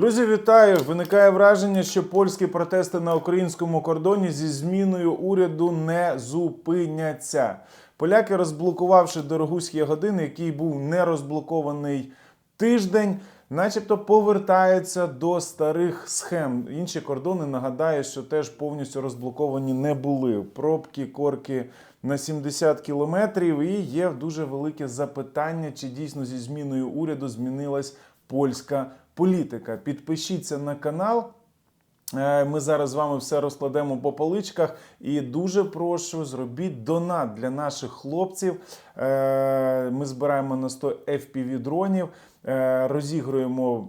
Друзі, вітаю! Виникає враження, що польські протести на українському кордоні зі зміною уряду не зупиняться. Поляки, розблокувавши дорогуські години, який був не розблокований тиждень, начебто повертаються до старих схем. Інші кордони нагадаю, що теж повністю розблоковані не були. Пробки, корки на 70 кілометрів. І є дуже велике запитання, чи дійсно зі зміною уряду змінилась польська політика. Підпишіться на канал. Е, Ми зараз з вами все розкладемо по поличках. І дуже прошу, зробіть донат для наших хлопців. Е, Ми збираємо на 100 FPV дронів, е, розігруємо.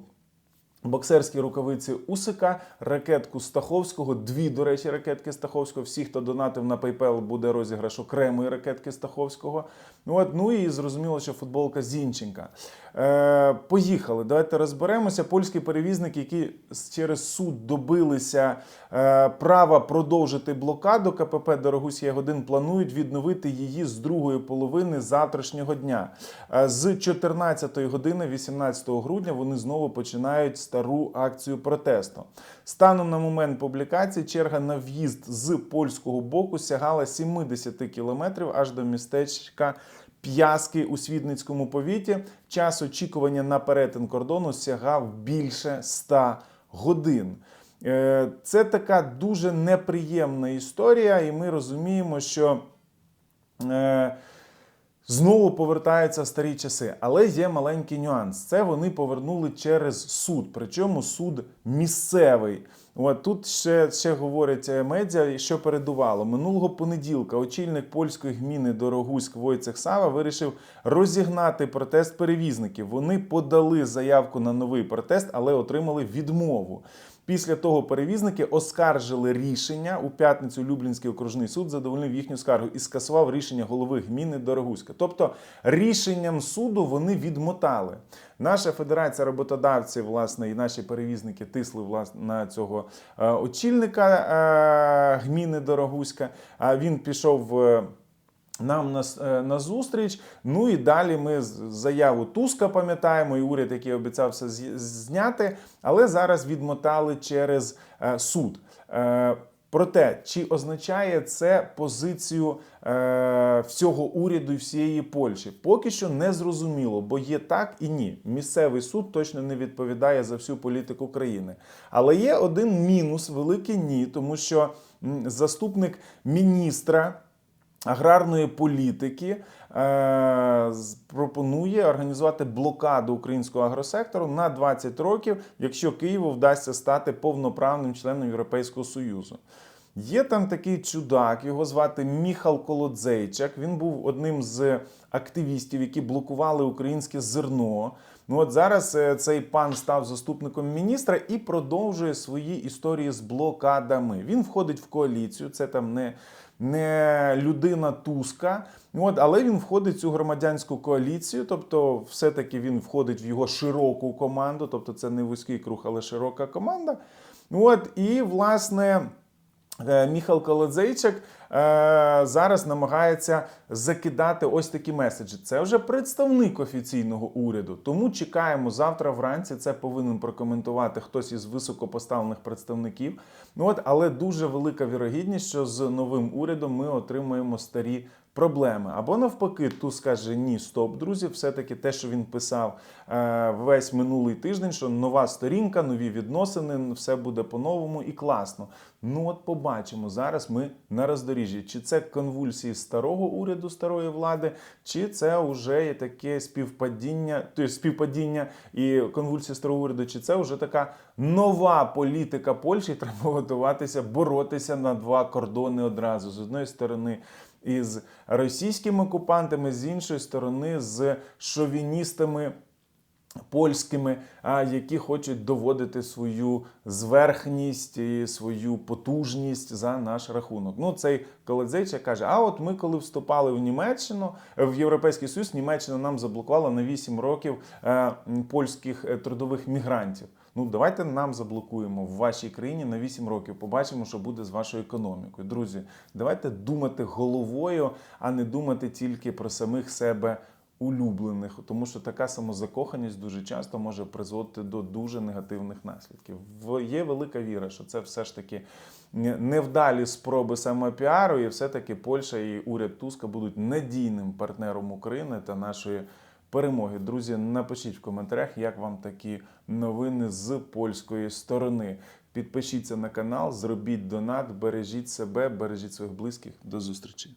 Боксерські рукавиці Усика, ракетку Стаховського, дві, до речі, ракетки Стаховського. Всі, хто донатив на PayPal, буде розіграш окремої ракетки Стаховського. Ну, от, ну і зрозуміло, що футболка Зінченка. Е, поїхали. Давайте розберемося. Польські перевізники, які через суд добилися е, права продовжити блокаду КПП Дорогусія годин, планують відновити її з другої половини завтрашнього дня. Е, з 14 години, 18 грудня, вони знову починають стару акцію протесту. Станом на момент публікації черга на в'їзд з польського боку сягала 70 кілометрів аж до містечка. П'яски у Свідницькому повіті час очікування на перетин кордону сягав більше 100 годин. Е, Це така дуже неприємна історія, і ми розуміємо, що е, знову повертаються старі часи. Але є маленький нюанс. Це вони повернули через суд, причому суд місцевий. От тут ще, ще говорять е, медіа, що передувало. Минулого понеділка очільник польської гміни Дорогуськ Войцех Сава вирішив розігнати протест перевізників. Вони подали заявку на новий протест, але отримали відмову. Після того перевізники оскаржили рішення у п'ятницю. Люблінський окружний суд задовольнив їхню скаргу і скасував рішення голови гміни Дорогуська. Тобто рішенням суду вони відмотали. Наша федерація роботодавців, власне, і наші перевізники тисли власне на цього е, очільника е, гміни Дорогуська. А він пішов. е, нам на, на зустріч. Ну і далі ми заяву Туска пам'ятаємо, і уряд, який обіцявся зняти, але зараз відмотали через суд. Проте, чи означає це позицію е, всього уряду і всієї Польщі? Поки що не зрозуміло, бо є так і ні. Місцевий суд точно не відповідає за всю політику країни. Але є один мінус, великий ні, тому що заступник міністра аграрної політики е, пропонує організувати блокаду українського агросектору на 20 років, якщо Києву вдасться стати повноправним членом Європейського Союзу. Є там такий чудак, його звати Міхал Колодзейчак. Він був одним з активістів, які блокували українське зерно. Ну от зараз е, цей пан став заступником міністра і продовжує свої історії з блокадами. Він входить в коаліцію. Це там не, не людина Туска. От, але він входить в цю громадянську коаліцію, тобто, все-таки він входить в його широку команду, тобто це не вузький круг, але широка команда. От, і власне. Е, Міхал Колодзейчик зараз намагається закидати ось такі меседжі. Це вже представник офіційного уряду. Тому чекаємо завтра вранці. Це повинен прокоментувати хтось із високопоставлених представників. Ну от, але дуже велика вірогідність, що з новим урядом ми отримаємо старі. Проблеми або навпаки, ту скаже ні, стоп, друзі. Все-таки те, що він писав е, весь минулий тиждень, що нова сторінка, нові відносини, все буде по-новому і класно. Ну от побачимо зараз. Ми на роздоріжжі. Чи це конвульсії старого уряду, старої влади, чи це вже є таке співпадіння, тобто співпадіння і конвульсії старого уряду, чи це вже така нова політика Польщі? Треба готуватися боротися на два кордони одразу з одної сторони із російськими окупантами, з іншої сторони, з шовіністами. Польськими, а, які хочуть доводити свою зверхність і свою потужність за наш рахунок. Ну, цей Колодзейча каже: а от ми, коли вступали в Німеччину, в Європейський Союз, Німеччина нам заблокувала на 8 років е, польських е, трудових мігрантів. Ну, давайте нам заблокуємо в вашій країні на 8 років. Побачимо, що буде з вашою економікою. Друзі, давайте думати головою, а не думати тільки про самих себе улюблених, тому що така самозакоханість дуже часто може призводити до дуже негативних наслідків. В- Є велика віра, що це все ж таки невдалі спроби самопіару, і все-таки Польща і уряд Туска будуть надійним партнером України та нашої перемоги. Друзі, напишіть в коментарях, як вам такі новини з польської сторони. Підпишіться на канал, зробіть донат, бережіть себе, бережіть своїх близьких. До зустрічі.